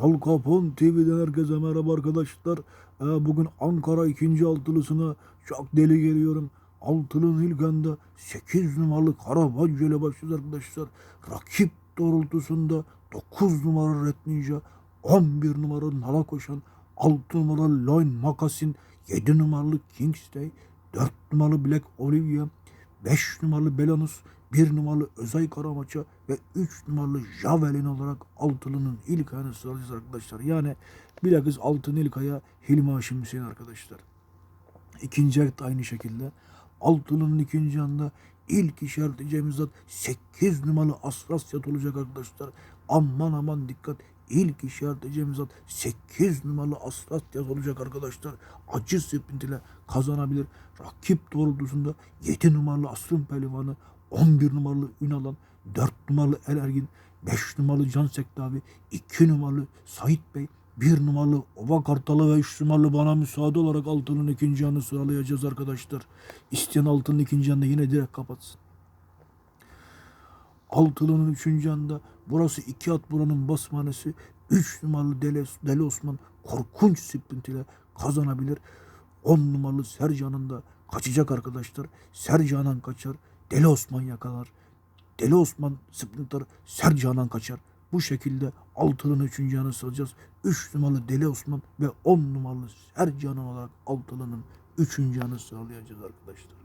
Al Capone TV'den herkese merhaba arkadaşlar. Ee, bugün Ankara ikinci altılısına çok deli geliyorum. Altılının ilk anda 8 numaralı Karabacı ile başlıyoruz arkadaşlar. Rakip doğrultusunda 9 numaralı Red Ninja, 11 numaralı Nala Koşan, 6 numaralı Loin Makasin, 7 numaralı Kingstay, 4 numaralı Black Olivia, 5 numaralı Belanus, 1 numaralı Özay Karamaça ve 3 numaralı Javelin olarak altılının ilk ayını sıralayacağız arkadaşlar. Yani bilakis altının ilk aya Hilmi Haşim Hüseyin arkadaşlar. İkinci de aynı şekilde. Altılının ikinci anda ilk işaretleyeceğimiz zat 8 numaralı Asrasyat olacak arkadaşlar. Aman aman dikkat. İlk işaretleyeceğimiz zat 8 numaralı Asrasyat olacak arkadaşlar. Acı sprint kazanabilir. Rakip doğrultusunda 7 numaralı Asrın Pehlivanı, 11 numaralı Ünalan, 4 numaralı El Ergin, 5 numaralı Can Sektavi, 2 numaralı Sait Bey, 1 numaralı Ova Kartalı ve 3 numaralı bana müsaade olarak altının ikinci yanını sıralayacağız arkadaşlar. İsteyen altının ikinci yanını yine direkt kapatsın. Altılının üçüncü anda burası iki at buranın basmanesi. 3 numaralı Deli, Deli Osman korkunç sprint ile kazanabilir. 10 numaralı Sercan'ın da kaçacak arkadaşlar. Sercan'dan kaçar. Deli Osman yakalar. Deli Osman sprinter Sercan'dan kaçar. Bu şekilde altının üçüncü yanı sıracağız. 3 numaralı Deli Osman ve 10 numaralı Sercan olarak altının üçüncü yanı sıralayacağız arkadaşlar.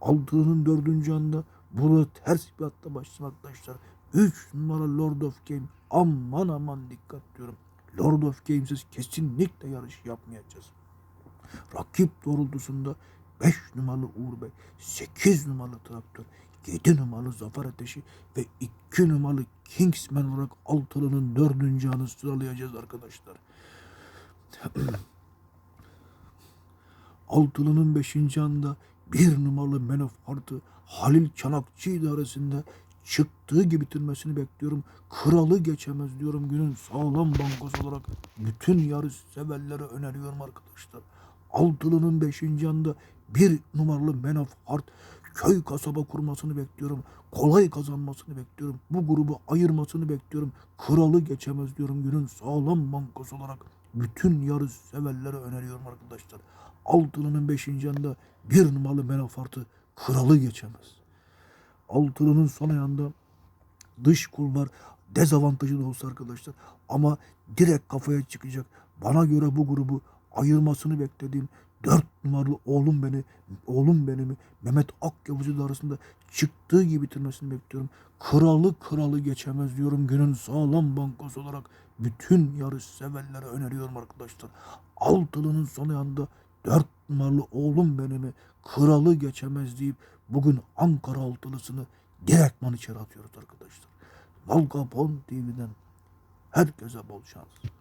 Altının dördüncü anda burada ters bir hatta başlasın arkadaşlar. 3 numara Lord of Game. Aman aman dikkat diyorum. Lord of Games'siz kesinlikle yarış yapmayacağız. Rakip doğrultusunda 5 numaralı Uğur Bey, 8 numaralı Traktör, 7 numaralı Zafer Ateşi ve 2 numaralı Kingsman olarak altılının dördüncü anı sıralayacağız arkadaşlar. Altılının beşinci anda bir numaralı Man of Heart'ı Halil Çanakçı idaresinde çıktığı gibi bitirmesini bekliyorum. Kralı geçemez diyorum günün sağlam bankası olarak bütün yarış severlere öneriyorum arkadaşlar. Altılının beşinci anda bir numaralı Man of Heart köy kasaba kurmasını bekliyorum. Kolay kazanmasını bekliyorum. Bu grubu ayırmasını bekliyorum. Kralı geçemez diyorum günün sağlam bankası olarak. Bütün yarış severlere öneriyorum arkadaşlar. Altılının beşinci anda bir numaralı Heart'ı kralı geçemez. Altılının son ayağında dış kulvar dezavantajı da olsa arkadaşlar ama direkt kafaya çıkacak. Bana göre bu grubu ayırmasını beklediğim dört numaralı oğlum beni, oğlum benimi Mehmet Akyavuz'u arasında çıktığı gibi bitirmesini bekliyorum. Kralı kralı geçemez diyorum günün sağlam bankası olarak bütün yarış severlere öneriyorum arkadaşlar. Altılının son ayağında dört numaralı oğlum benimi kralı geçemez deyip bugün Ankara altılısını direktman içeri atıyoruz arkadaşlar. Malkapon TV'den herkese bol şans.